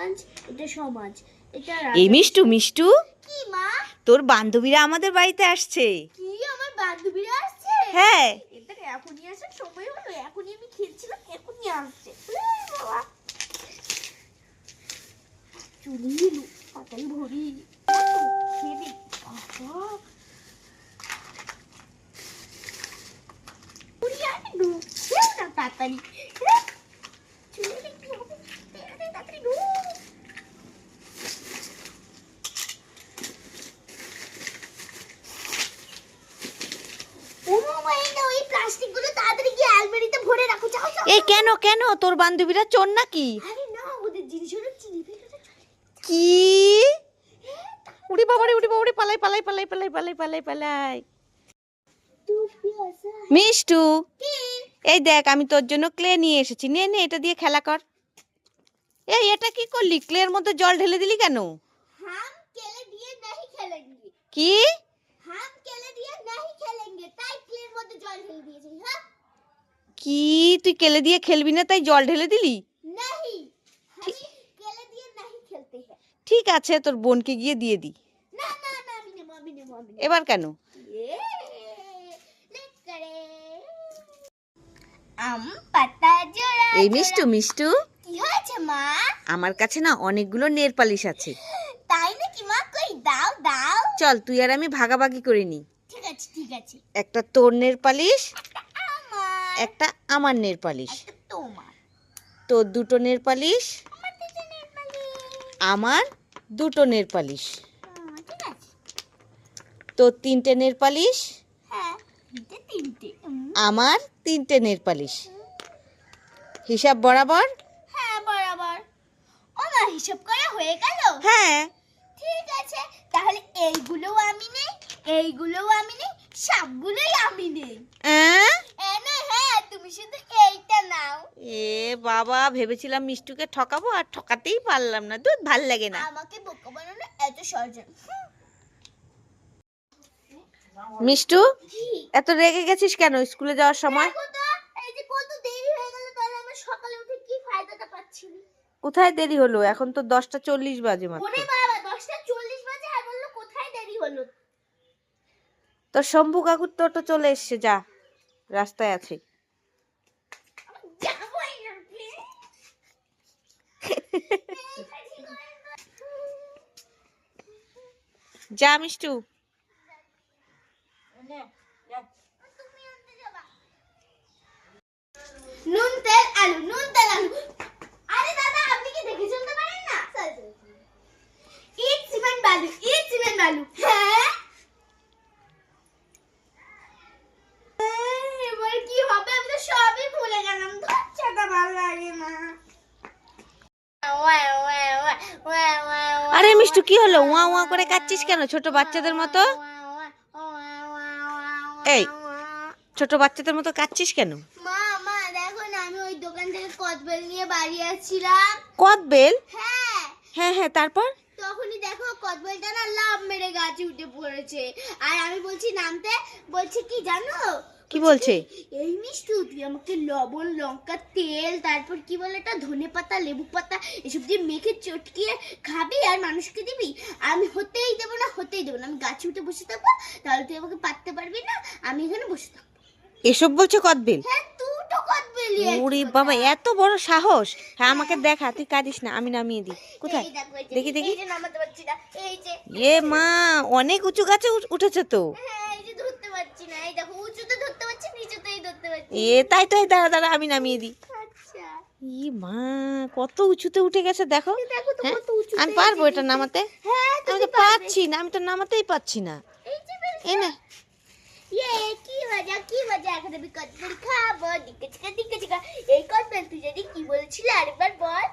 সমাজ এটা সমাজ এটা এই মিষ্টু মিষ্টু। কি মা? তোর বান্ধবীরা আমাদের বাড়িতে আসছে। কি আমার বান্ধবীরা আসছে? হ্যাঁ। এদের এখনই আসার সময় হলো এখনই আমি খেলছিলাম এখনই আসছে। চলে ভরি খেয়ে। বাবা। ভরি না তাড়াতাড়ি হ্যাঁ? চলে এলে কি হবে? দে, দে, তাড়াতাড়ি নো। ও মামা এই না ওই প্লাস্টিকগুলো তাড়াতাড়ি গিয়ে আলমারিতে ভরে রাখো যাও যাও এ কেন কেন তোর বান্ধবীরা চোর নাকি আরে না ওদের জিনিসগুলো চিনি ফেলে চলে কি উড়ি বাবারে উড়ি বাবারে পালাই পালাই পালাই পালাই পালাই পালাই পালাই টুপি আসা মিষ্টু কি এই দেখ আমি তোর জন্য ক্লে নিয়ে এসেছি নে নে এটা দিয়ে খেলা কর এই এটা কি করলি ক্লের মধ্যে জল ঢেলে দিলি কেন हम केले दिए नहीं खेलेंगे কি हम केले दिए नहीं खेलेंगे কি? তুই কেলে দিয়ে খেলবি না? তাই জল ঢেলে দিলি? ঠিক আছে তোর বোনকে গিয়ে দিয়ে দি। এবার কেন? এই মিষ্টু মিষ্টু। মা? আমার কাছে না অনেকগুলো নেল পালিশ আছে। তাই দাও দাও। চল তুই আর আমি ভাগাভাগি করে নি। ঠিক আছে ঠিক আছে। একটা তোর নেল পালিশ একটা আমার নের পালিশ তোর দুটো নের পালিশ আমার আমার দুটো নের পালিশ তোর তিনটে নের পালিশ হ্যাঁ আমার তিনটে নের পালিশ হিসাব বরাবর? হ্যাঁ বরাবর। মা হিসাব করা হয়ে গেল? হ্যাঁ। ঠিক আছে তাহলে এইগুলোও আমি নেই এইগুলোও আমি নেই সবগুলোই আমি নেই অ্যাঁ? এ না হ্যাঁ তুমি শুধু এইটা নাও এ বাবা ভেবেছিলাম মিষ্টুকে ঠকাবো আর ঠকাতেই পারলাম না। দুধ ভালো লাগে না। আমাকে বোকা বানানো এত সহজ মিষ্টু এত রেগে গেছিস কেন স্কুলে যাওয়ার সময়? তো? কোথায় দেরি হলো? এখন তো দশটা চল্লিশ বাজে মাত্র। তোর শম্ভু কাকুর টোটো চলে এসছে যা রাস্তায় আছে যাবোই না যা মিষ্টু। নুন তেল, আলু, নুন তেল, আলু। আরে দাদা, আপনি কি দেখে চলতে পারেন না? ইট, সিমেন্ট, বালু, ইট, সিমেন্ট, বালু। হ্যাঁ? এবার কি হবে? আমি তো সবই ভুলে গেলাম। ধরছাটা ভালো লাগে না। আরে মিষ্টু কি হলো? ওয়া ওয়া করে কাচ্ছিস কেন? ছোট বাচ্চাদের মতো? এই। ছোট বাচ্চাদের মতো কাচ্ছিস কেন? মা মা দেখো না আমি ওই দোকান থেকে কদবেল নিয়ে বাড়ি আসছিলাম। কদবেল? হ্যাঁ। হ্যাঁ হ্যাঁ তারপর? তখনই দেখো কদবেলটা না লাভ মেরে গাছে উঠে পড়েছে। আর আমি বলছি নামতে? বলছি কি জানো? কি বলছে? এই মিষ্টি তুই আমাকে লবণ লঙ্কা তেল তারপর কি বলে এটা ধনে পাতা লেবু পাতা এসব দিয়ে মেখে চটকিয়ে খাবি আর মানুষকে দিবি? আমি হতেই দেবো না হতেই দেবো না। আমি গাছে উঠে বসে থাকব তাহলে তুই আমাকে পাততে পারবি না আমি এখানে বসে থাকব। এসব বলছে কদবেল? হ্যাঁ দুটো কদবেলি ওরে বাবা এত বড় সাহস। হ্যাঁ আমাকে দেখা তুই কাঁদিস না আমি নামিয়ে দিই। কোথায়? দেখো, দেখি। এই যে এ মা অনেক উঁচু গাছে উঠেছে তো। হ্যাঁ এই যে ধরতে পারছি না এই দেখো উঁচুতে ধরতে পারছি নিচুতেই ধরতে পারছি এ তাই তাই দাঁড়া দাঁড়া আমি নামিয়ে দিই। আচ্ছা। ই মা কত উঁচুতে উঠে গেছে দেখো। হ্যাঁ? আমি পারব এটা নামাতে? হ্যাঁ আমি তো পাচ্ছি না আমি তো নামাতেই পাচ্ছি না। এ না। ইয়ে কি বলছিলে আরেকবার বল।